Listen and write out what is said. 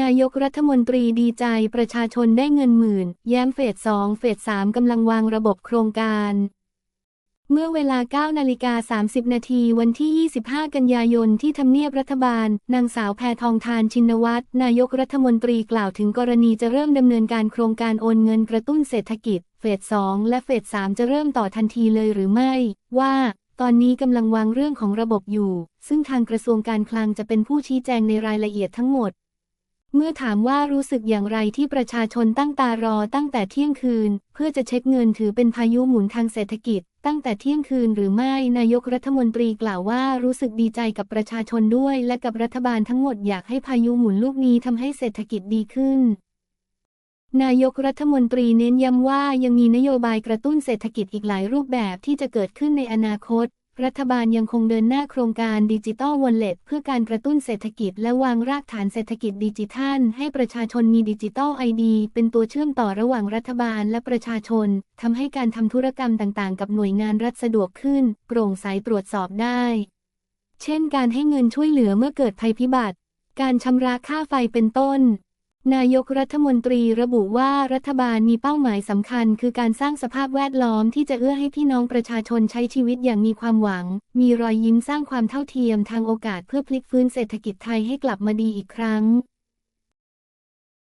นายกรัฐมนตรีดีใจประชาชนได้เงินหมื่น แย้มเฟสสองเฟสสามกำลังวางระบบโครงการ เมื่อเวลา 9 นาฬิกา 30 นาทีวันที่ 25 กันยายนที่ทำเนียบรัฐบาล นางสาวแพทองทานชินวัตรนายกรัฐมนตรีกล่าวถึงกรณีจะเริ่มดำเนินการโครงการโอนเงินกระตุ้นเศรษฐกิจ เฟสสองและเฟสสามจะเริ่มต่อทันทีเลยหรือไม่ ว่าตอนนี้กำลังวางเรื่องของระบบอยู่ ซึ่งทางกระทรวงการคลังจะเป็นผู้ชี้แจงในรายละเอียดทั้งหมด เมื่อถามว่ารู้สึกอย่างไรที่ประชาชนตั้งตารอตั้งแต่เที่ยงคืน เพื่อจะเช็คเงินถือเป็นพายุหมุนทางเศรษฐกิจ ตั้งแต่เที่ยงคืนหรือไม่นายกรัฐมนตรีกล่าวว่ารู้สึกดีใจกับประชาชนด้วย และกับรัฐบาลทั้งหมดอยากให้พายุหมุนลูกนี้ทำให้เศรษฐกิจดีขึ้นนายกรัฐมนตรีเน้นย้ำว่ายังมีนโยบายกระตุ้นเศรษฐกิจอีกหลายรูปแบบที่จะเกิดขึ้นในอนาคต รัฐบาลยังคงเดินหน้าโครงการดิจิตอลวอลเล็ตเพื่อการกระตุ้นเศรษฐกิจและวางรากฐานเศรษฐกิจดิจิทัล ให้ประชาชนมีดิจิตอลไอดีเป็นตัวเชื่อมต่อระหว่างรัฐบาลและประชาชนทำให้การทำธุรกรรมต่างๆ กับหน่วยงานรัฐสะดวกขึ้น โปร่งใสตรวจสอบได้ เช่น การให้เงินช่วยเหลือเมื่อเกิดภัยพิบัติ การชำระค่าไฟเป็นต้น นายกรัฐมนตรีระบุว่ารัฐบาลมีเป้าหมายสำคัญ คือการสร้างสภาพแวดล้อมที่จะเอื้อให้พี่น้องประชาชนใช้ชีวิตอย่างมีความหวัง มีรอยยิ้มสร้างความเท่าเทียมทางโอกาสเพื่อพลิกฟื้นเศรษฐกิจไทยให้กลับมาดีอีกครั้ง